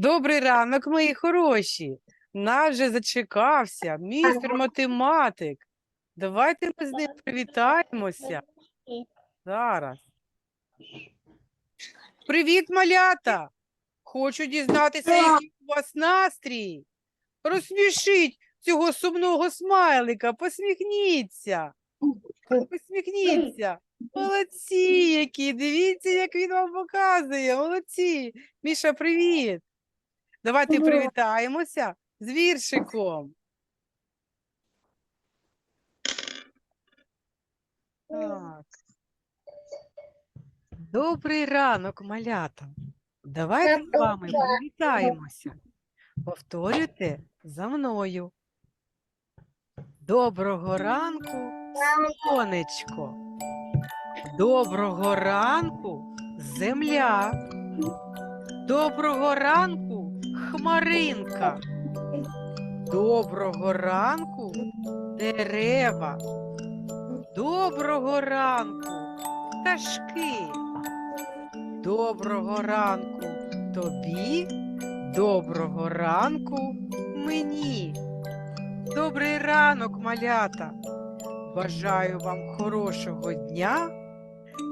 Добрий ранок, мої хороші. Нас вже зачекався містер математик. Давайте ми з ним привітаємося. Зараз. Привіт, малята! Хочу дізнатися, який у вас настрій. Розсмішіть цього сумного смайлика, посміхніться. Посміхніться. Молодці, які. Дивіться, як він вам показує. Молодці. Міша, привіт. Давайте Привіт. привітаємося з віршиком. Так. Добрий ранок, малята. Давайте з вами привітаємося. Повторюйте за мною. Доброго ранку, сонечко. Доброго ранку, земля. Доброго ранку, хмаринка. Доброго ранку, дерева. Доброго ранку, пташки. Доброго ранку тобі, доброго ранку мені. Добрий ранок, малята. Бажаю вам хорошого дня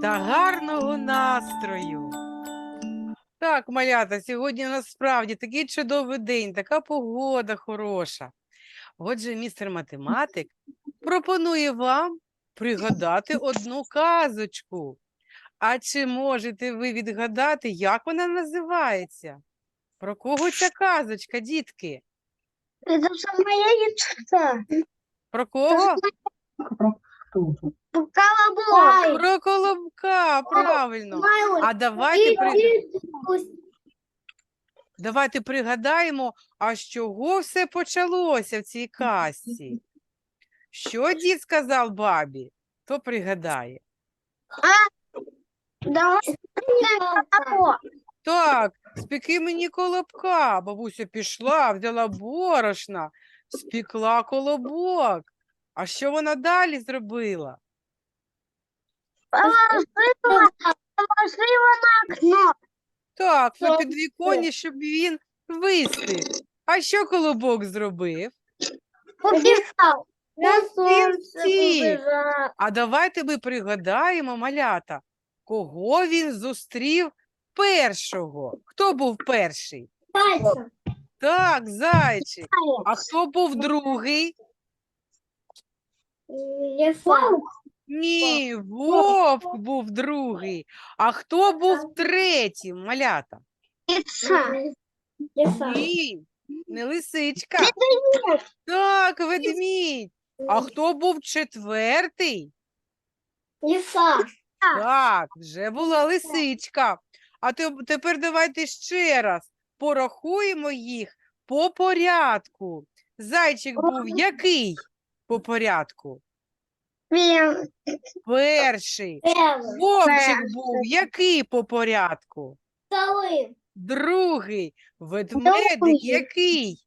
та гарного настрою. Так, малята, сьогодні насправді такий чудовий день, така погода хороша. Отже, містер математик пропонує вам пригадати одну казочку. А чи можете ви відгадати, як вона називається? Про кого ця казочка, дітки? Это самое яйцо. Про кого? Колобок. Про колобка, правильно. А давайте, при... давайте пригадаємо, а з чого все почалося в цій казці? Що дід сказав бабі? То пригадає. Так, спеки мені колобка. Бабуся пішла, взяла борошна, спекла колобок. А що вона далі зробила? Положила, положила на окно. Так, на Сонце. підвіконні, щоб він вистиг. А що колобок зробив? Убежал. На солнце. А давайте ми пригадаємо, малята, кого він зустрів першого. Хто був перший? Пальцем. Так, зайчик. А хто був другий? Ні, вовк був другий. А хто був третім, малята? Леса. Ні, не лисичка. Так, ведмідь. А хто був четвертий? Леса. Так, вже була лисичка. А те- тепер давайте ще раз порахуємо їх по порядку. Зайчик був який по порядку? Первый. Перший. Первый. Вовчик був який по порядку? Второй. Другий. Ведмедик Другий. який?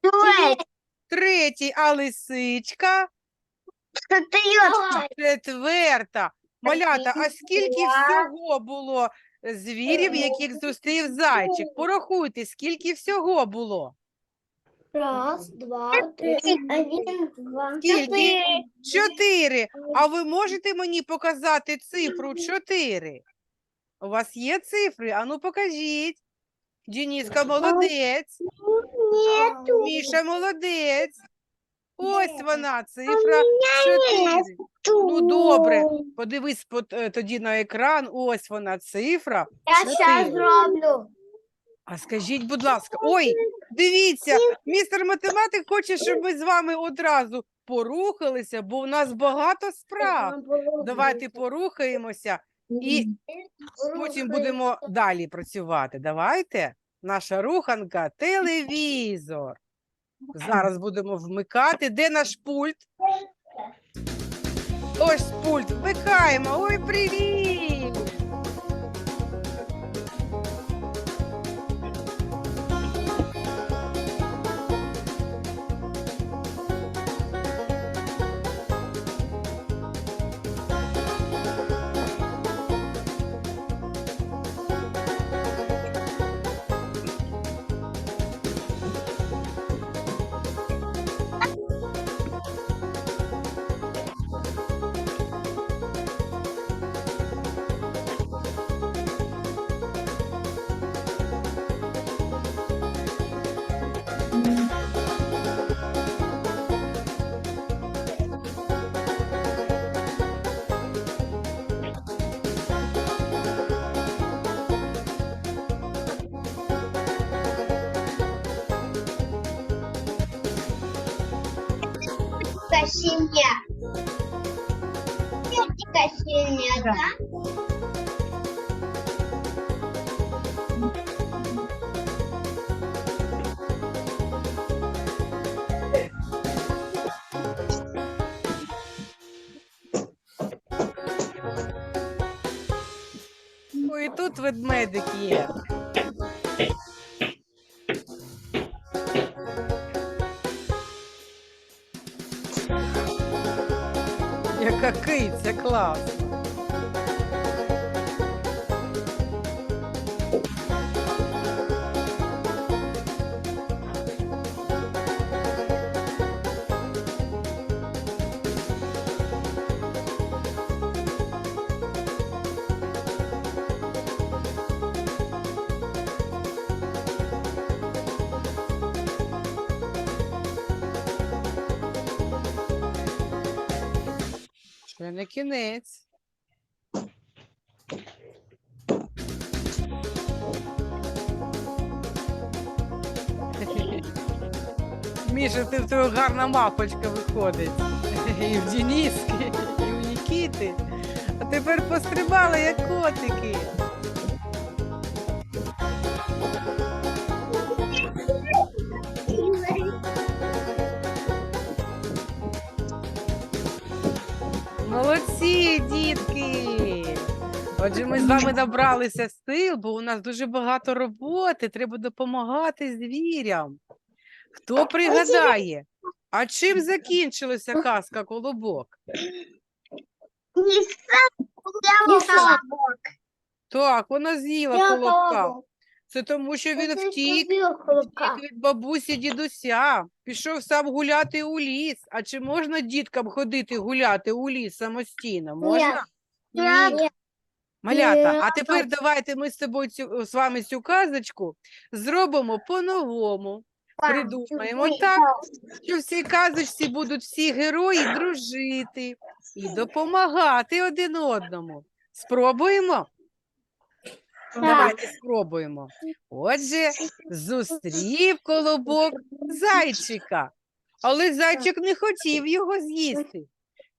Третий. Третій, а лисичка Четвертый. четверта. Малята, а скільки П'ять. всього було звірів, яких зустрів зайчик? Порахуйте, скільки всього було? Раз, два, три, один, два, Скільки? четыре. Чотири. А ви можете мені показати цифру чотири? У вас є цифри? Ану покажіть. Дініска молодець, Нету. Міша молодець. Ось вона, цифра чотири. Ну, добре. Подивись пот- е, тоді на екран. Ось вона цифра. Я Чотири. зроблю. А скажіть, будь ласка, ой, дивіться, містер математик хоче, щоб ми з вами одразу порухалися, бо у нас багато справ. Давайте порухаємося і потім будемо далі працювати. Давайте. Наша руханка телевізор. Зараз будемо вмикати. Де наш пульт? Ось пульт. Вмикаємо. Ой, привіт! Петика синяя. Петика синяя, Да. да? Ой, тут ведмедик є. Яка це клас. Ще не кінець. Міша, ти в тебе гарна мапочка виходить. І в Дініски, і в Нікіти. А тепер пострибали, як котики. Молодці, дітки! Отже, ми з вами набралися сил, бо у нас дуже багато роботи. Треба допомагати звірям. Хто пригадає? А чим закінчилася казка колобок? колобок. Так, вона з'їла колобка. Це тому, що він втік втік від бабусі дідуся, пішов сам гуляти у ліс. А чи можна діткам ходити гуляти у ліс самостійно? Можна? Ні. Малята, а тепер давайте ми з тобою цю, з вами цю казочку зробимо по-новому. Придумаємо так, що в цій казочці будуть всі герої дружити і допомагати один одному. Спробуємо? Давайте спробуємо. Отже, зустрів колобок зайчика, але зайчик не хотів його з'їсти.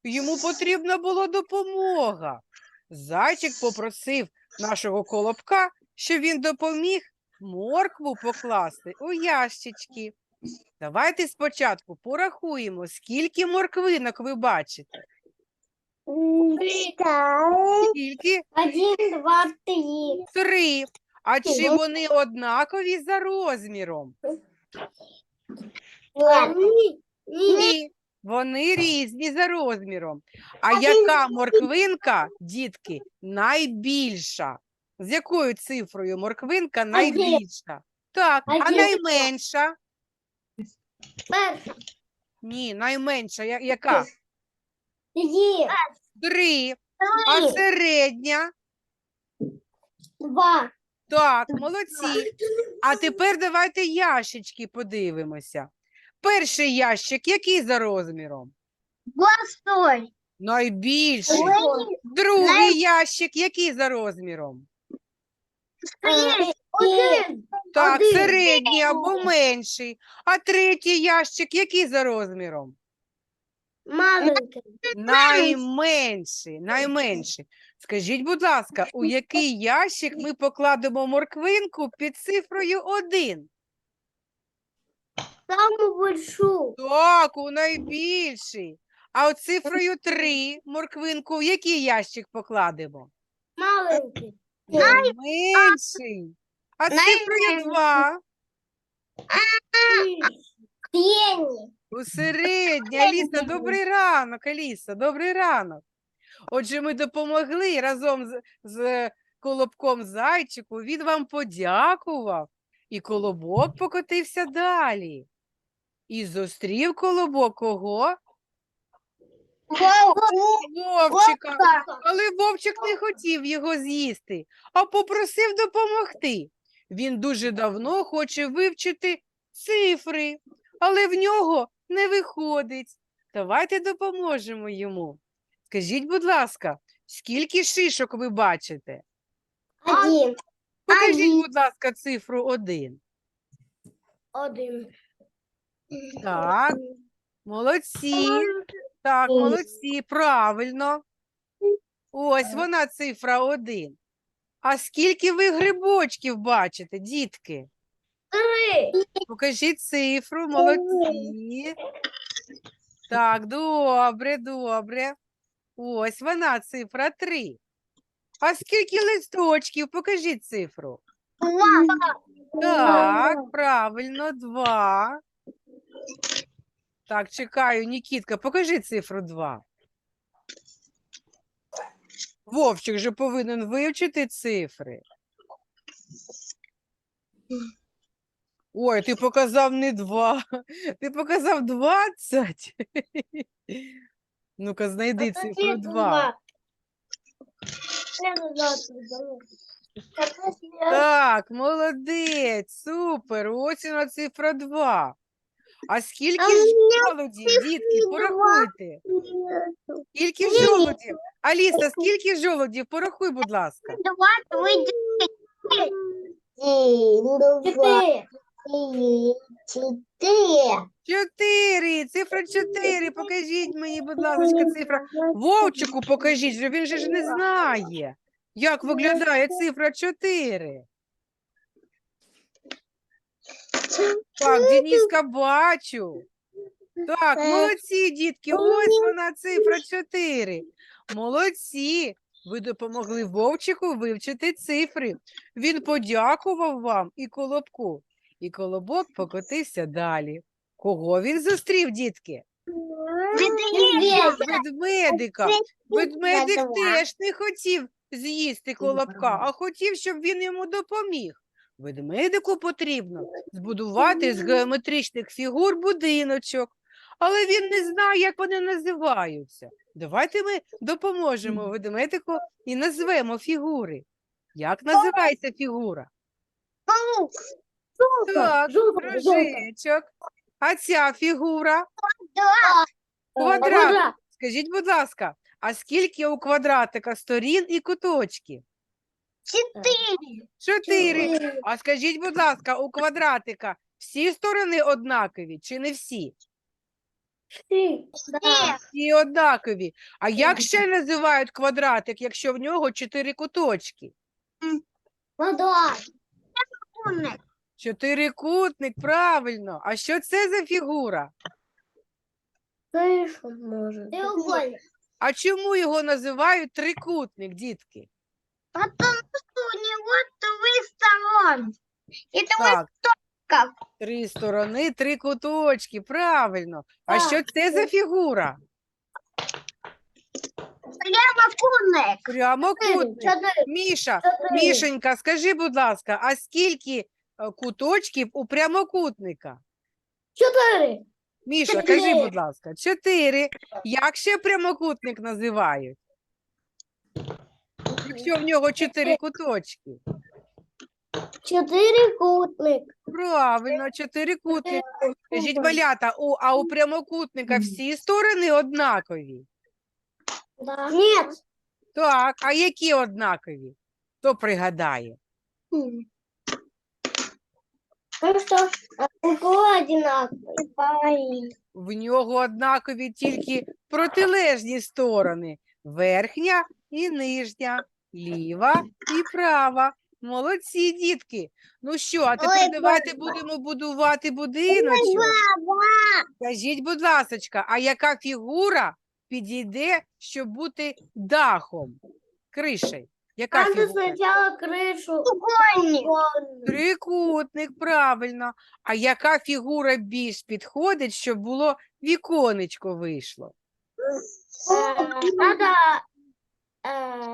Йому потрібна була допомога. Зайчик попросив нашого колобка, щоб він допоміг моркву покласти у ящички. Давайте спочатку порахуємо, скільки морквинок ви бачите. Скільки? Один, два, три. Три. А чи вони однакові за розміром? Ні. Ні. Вони різні за розміром. А яка морквинка, дітки, найбільша? З якою цифрою морквинка найбільша? Так, а найменша? Перша. Ні, найменша. Я- Яка? Три. Три. А Три. середня? Два. Так, молодці. А тепер давайте ящички подивимося. Перший ящик, який за розміром? Большой. Найбільший. Другий ящик, який за розміром? Один. Так, Один. середній або менший. А третій ящик, який за розміром? Маленький. Найменший, найменший. Скажіть, будь ласка, у який ящик ми покладемо морквинку під цифрою 1? Самую большую. Так, у найбільший. А от цифрою 3 морквинку в який ящик покладемо? Маленький. Найменший. А цифрою 2 Тени. у середній. Аліса, добрий ранок, Аліса, добрий ранок. Отже, ми допомогли разом з, з колобком зайчику. Він вам подякував, і колобок покотився далі. І зустрів колобок кого? Вовчика. Але вовчик не хотів його з'їсти, а попросив допомогти. Він дуже давно хоче вивчити цифри, але в нього не виходить. Давайте допоможемо йому. Скажіть, будь ласка, скільки шишок ви бачите? Один. Покажіть, будь ласка, цифру один. Один. Так. Молодці. Так, молодці, правильно. Ось вона цифра один. А скільки ви грибочків бачите, дітки? Три. Покажіть цифру, молодці. Так, добре, добре. Ось вона, цифра 3. А скільки листочків? Покажіть цифру. Так, правильно, 2. Так, чекаю, Нікітка, покажи цифру 2. Вовчик же повинен вивчити цифри. Ой, ти показав не 2. Ти показав 20. Ну-ка, знайди цифру 2. Так, молодець, супер. Ось вона цифра 2. А скільки ж жолудів, дітки, порахуйте. Скільки Ні. жолудів? Аліса, скільки жолудів? Порахуй, будь ласка. Четыре. Четыре. Чотири, цифра 4. Покажіть мені, будь ласка, цифра. Вовчику покажіть, що він же ж не знає, як виглядає цифра 4. Так, Дениска, бачу. Так, молодці, дітки, ось вона цифра 4. Молодці. Ви допомогли Вовчику вивчити цифри. Він подякував вам і колобку. І колобок покотився далі. Кого він зустрів, дітки? Ведмедика. Ведмедик теж не хотів з'їсти колобка, а хотів, щоб він йому допоміг. Ведмедику потрібно збудувати з геометричних фігур будиночок, але він не знає, як вони називаються. Давайте ми допоможемо ведмедику і назвемо фігури. Як називається фігура? Так, кружечок. А ця фігура? Квадрат. Скажіть, будь ласка, а скільки у квадратика сторін і куточків? Четыре. Чотири. А скажіть, будь ласка, у квадратика всі сторони однакові чи не всі? Да. Всі однакові. А як ще називають квадратик, якщо в нього чотири куточки? Квадрат. Чотирикутник, правильно. А що це за фігура? Слышно, может. Треугольник. А чому його називають трикутник, дітки? Потому что у него три сторон. Это Так. как? Три сторони, три куточки, правильно. А Так. що це за фігура? прямокутник. Прямокутник. Четыре. Міша, Чотири. Мішенька, скажи, будь ласка, а скільки е, куточків у прямокутника? Четыре. Міша, кажи, будь ласка, чотири. Як ще прямокутник називають? Якщо в нього чотири куточки. Четырехкутник. Правильно, чотирикутник. Скажіть, малята, у, а у прямокутника всі сторони однакові? Да. Нет. Так, а які однакові? Хто пригадає? Ну у кого одинаковый? В нього однакові тільки протилежні сторони верхня і нижня, ліва і права. Молодці, дітки. Ну що, а тепер Ой, давайте баба. будемо будувати будиночок. Скажіть, будь ласочка, а яка фігура підійде, щоб бути дахом, кришею? Яка Надо фігура? сначала крышу. Треугольник. Трикутник, правильно. А яка фігура більш підходить, щоб було віконечко вийшло? Надо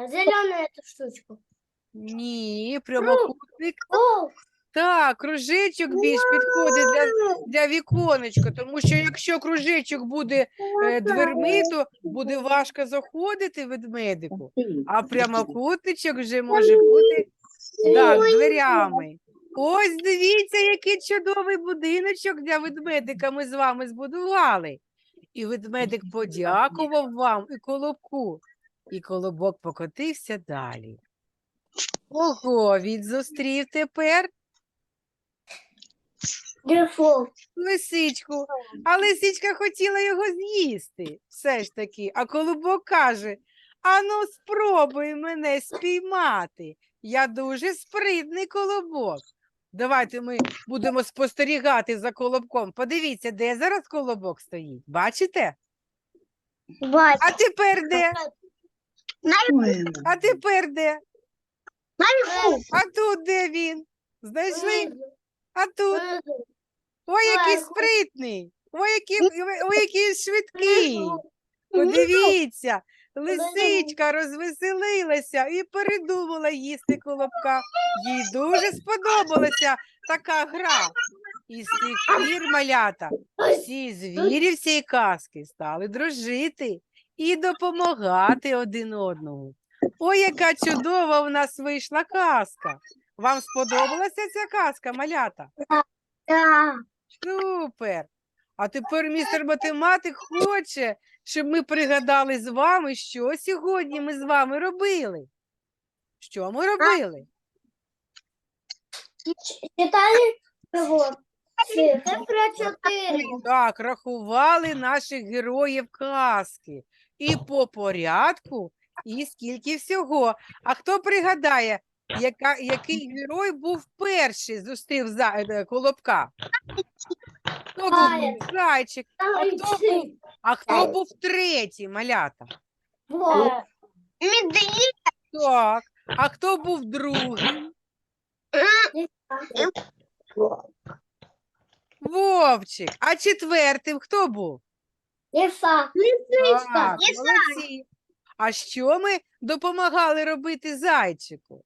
зеленую эту штучку. Ні, прямокутник. О, Так, кружечок більш підходить для, для віконечка, тому що якщо кружечок буде е, дверми, то буде важко заходити ведмедику, а прямокутничок вже може бути так, дверями. Ось дивіться, який чудовий будиночок для ведмедика ми з вами збудували. І ведмедик подякував вам і колобку, і колобок покотився далі. Кого він зустрів тепер? Дефолт. лисичку, а лисичка хотіла його з'їсти. Все ж таки. А колобок каже: Ану, спробуй мене спіймати. Я дуже спритний колобок. Давайте ми будемо спостерігати за колобком. Подивіться, де зараз колобок стоїть. Бачите? Бать. А тепер де? А тепер де? Наверху. А тут де він? Знайшли? А тут? Ой, який спритний! Ой, який, ой, який швидкий! Подивіться, лисичка розвеселилася і передумала їсти колобка. Їй дуже сподобалася така гра. І з тих пір малята всі звірі всієї казки стали дружити і допомагати один одному. Ой, яка чудова у нас вийшла казка. Вам сподобалася ця казка, малята? Да. Супер! А тепер містер математик хоче, щоб ми пригадали з вами, що сьогодні ми з вами робили. Що ми робили? Читали? Цифра 4. Так, рахували наших героїв казки. І по порядку, і скільки всього. А хто пригадає, яка, який герой був перший, зустрів за, е, колобка? Хто був? Заяць. Зайчик. хто був? А хто був третій, малята? Медведь. Так. А хто був другим? Вовчик. А четвертим хто був? Лиса. Так, Лиса. молодці. А що ми допомагали робити зайчику?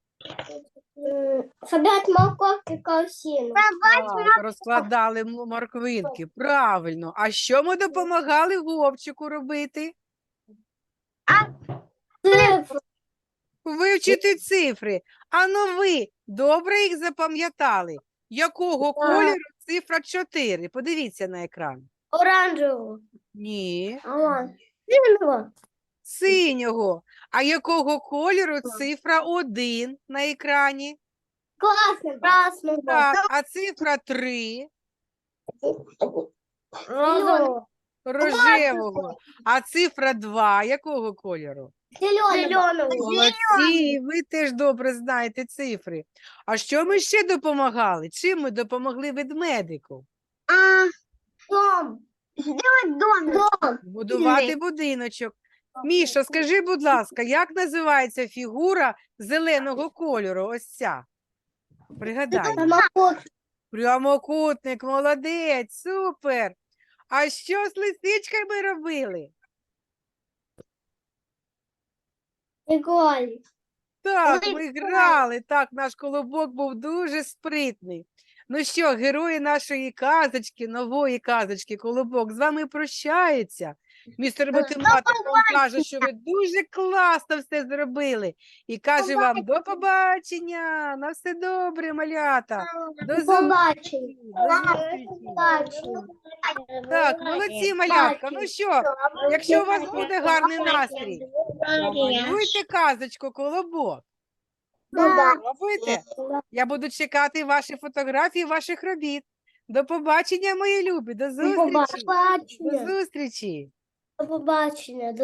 Собирать морковки каусину. Так, розкладали м- морквинки. Правильно. А що ми допомагали вовчику робити? Цифру. Вивчити цифри. А ну ви добре їх запам'ятали? Якого кольору цифра 4? Подивіться на екран. Оранжевого. Ні. Зеленого. Синього. А якого кольору цифра 1 на екрані? Так, а цифра 3 Розового. рожевого. А цифра 2 якого кольору? Молодці, ви теж добре знаєте цифри. А що ми ще допомагали? Чим ми допомогли ведмедику? А, дом. Сделать дом. Дом. Будувати будиночок. Міша, скажи, будь ласка, як називається фігура зеленого кольору? Ось ця. Пригадай. Прямокутник, молодець, супер. А що з лисичками робили? Играли. Так, Ми грали. грали. Так, наш колобок був дуже спритний. Ну що, герої нашої казочки, нової казочки, колобок, з вами прощаються. Містер математик вам каже, що ви дуже класно все зробили. І каже вам до побачення. На все добре, малята. До зустрічі. До зустрічі. Так, молодці, малятка. Ну що, якщо у вас буде гарний настрій, малюйте казочку, колобок. Да. Пробуйте. Я буду чекати ваші фотографії ваших робіт. До побачення, мої любі. До зустрічі. До побачення. зустрічі. Побачення.